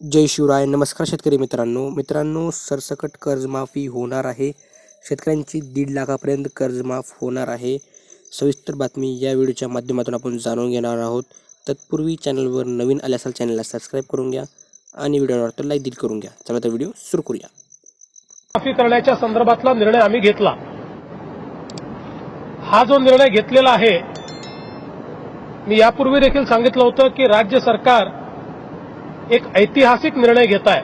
जय शिवराय. नमस्कार शेतकरी मित्रांनो. मित्रांनो सरसकट कर्जमाफी होणार आहे. शेतकऱ्यांची दीड लाखापर्यंत कर्जमाफ होणार आहे. सविस्तर बातमी या व्हिडिओच्या माध्यमातून आपण जाणून घेणार आहोत. तत्पूर्वी चॅनलवर नवीन आले असाल चॅनलला सबस्क्राईब करून घ्या आणि व्हिडिओवर तर लाईक देखील करून घ्या. चला तर व्हिडिओ सुरू करूया. माफी करण्याच्या संदर्भातला निर्णय आम्ही घेतला. हा जो निर्णय घेतलेला आहे मी यापूर्वी देखील सांगितलं होतं की राज्य सरकार एक ऐतिहासिक निर्णय घेत आहे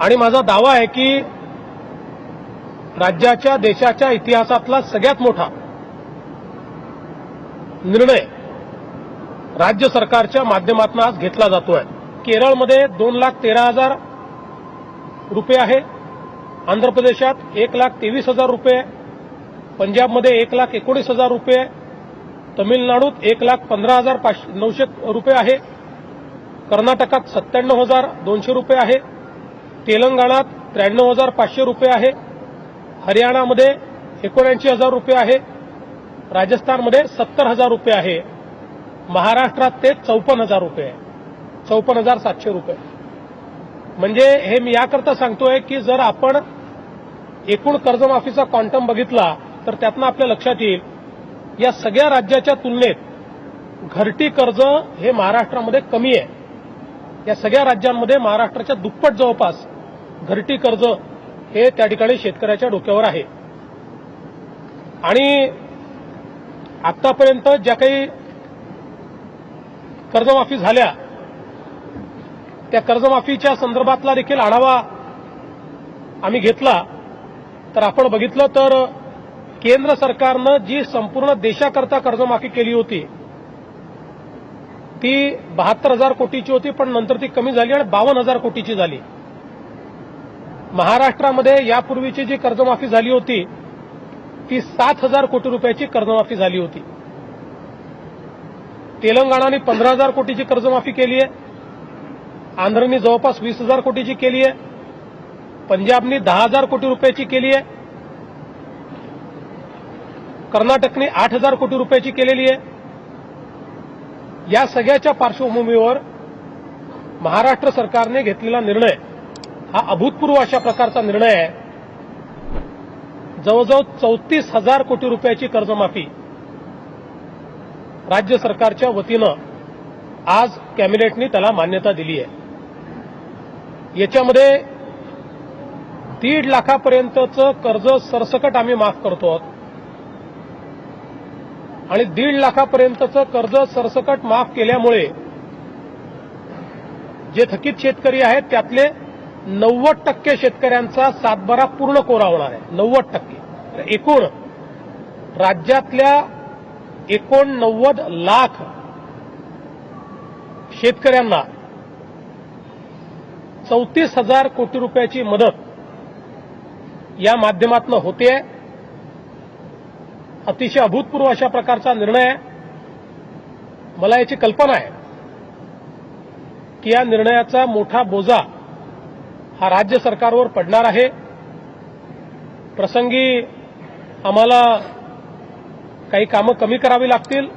आणि माझा दावा आहे की राज्याच्या देशाच्या इतिहासातला सगळ्यात मोठा निर्णय राज्य सरकारच्या माध्यमातून आज घेतला जातोय. केरळमध्ये दोन लाख तेरा हजार रुपये आहे. आंध्र प्रदेशात एक लाख तेवीस हजार रुपये. पंजाबमध्ये एक लाख एकोणीस हजार रुपये. तमिळनाडूत एक लाख पंधरा हजार पाचशे नऊशे रुपये आहे. कर्नाटकात सत्त्याण्णव हजार दोनशे रुपये आहे. तेलंगणात त्र्याण्णव हजार पाचशे रुपये आहे. हरियाणामध्ये एकोणऐंशी हजार रुपये आहे. राजस्थानमध्ये सत्तर हजार रुपये आहे. महाराष्ट्रात ते चौपन्न हजार रुपये आहे. चौपन्न हजार सातशे रुपये. म्हणजे हे मी याकरता सांगतोय की जर आपण एकूण कर्जमाफीचा क्वांटम बघितला तर त्यातनं आपल्या लक्षात येईल या सगळ्या राज्याच्या तुलनेत घरटी कर्ज हे महाराष्ट्रामध्ये कमी आहे. या सगळ्या राज्यांमध्ये महाराष्ट्राच्या दुप्पट जवळपास घरटी कर्ज हे त्या ठिकाणी शेतकऱ्याच्या डोक्यावर आहे. आणि आतापर्यंत ज्या काही कर्जमाफी झाल्या त्या कर्जमाफीच्या संदर्भातला देखील आढावा आम्ही घेतला. तर आपण बघितलं तर केंद्र सरकारनं जी संपूर्ण देशाकरता कर्जमाफी केली होती ती बहात्तर हजार कोटीची होती पण नंतर ती कमी झाली आणि बावन्न हजार कोटीची झाली. महाराष्ट्रामध्ये यापूर्वीची जी कर्जमाफी झाली होती ती सात हजार कोटी रुपयाची कर्जमाफी झाली होती. तेलंगणाने पंधरा हजार कोटीची कर्जमाफी केली आहे. आंध्रनी जवळपास वीस हजार कोटीची केली आहे. पंजाबनी दहा हजार कोटी रुपयाची केली आहे. कर्नाटकने आठ हजार कोटी रुपयाची केलेली आहे. या सगळ्याच्या पार्श्वभूमीवर महाराष्ट्र सरकारने घेतलेला निर्णय हा अभूतपूर्व अशा प्रकारचा निर्णय आहे. जवळजवळ चौतीस हजार कोटी रुपयाची कर्जमाफी राज्य सरकारच्या वतीनं आज कॅबिनेटनी त्याला मान्यता दिली आहे. याच्यामध्ये दीड लाखापर्यंतचं कर्ज सरसकट आम्ही माफ करतो आहोत. आणि दीड लाखापर्यंतचं कर्ज सरसकट माफ केल्यामुळे जे थकीत शेतकरी आहेत त्यातले नव्वद टक्के शेतकऱ्यांचा सातबारा पूर्ण कोरा होणार आहे. नव्वद टक्के. एकूण राज्यातल्या एकोणनव्वद लाख शेतकऱ्यांना चौतीस हजार कोटी रुपयाची मदत या माध्यमातून होते अतिशय अभूतपूर्व अशा प्रकारचा निर्णय आहे मला याची कल्पना आहे की या निर्णयाचा मोठा बोजा हा राज्य सरकारवर पडणार आहे. प्रसंगी आम्हाला काही कामं कमी करावी लागतील.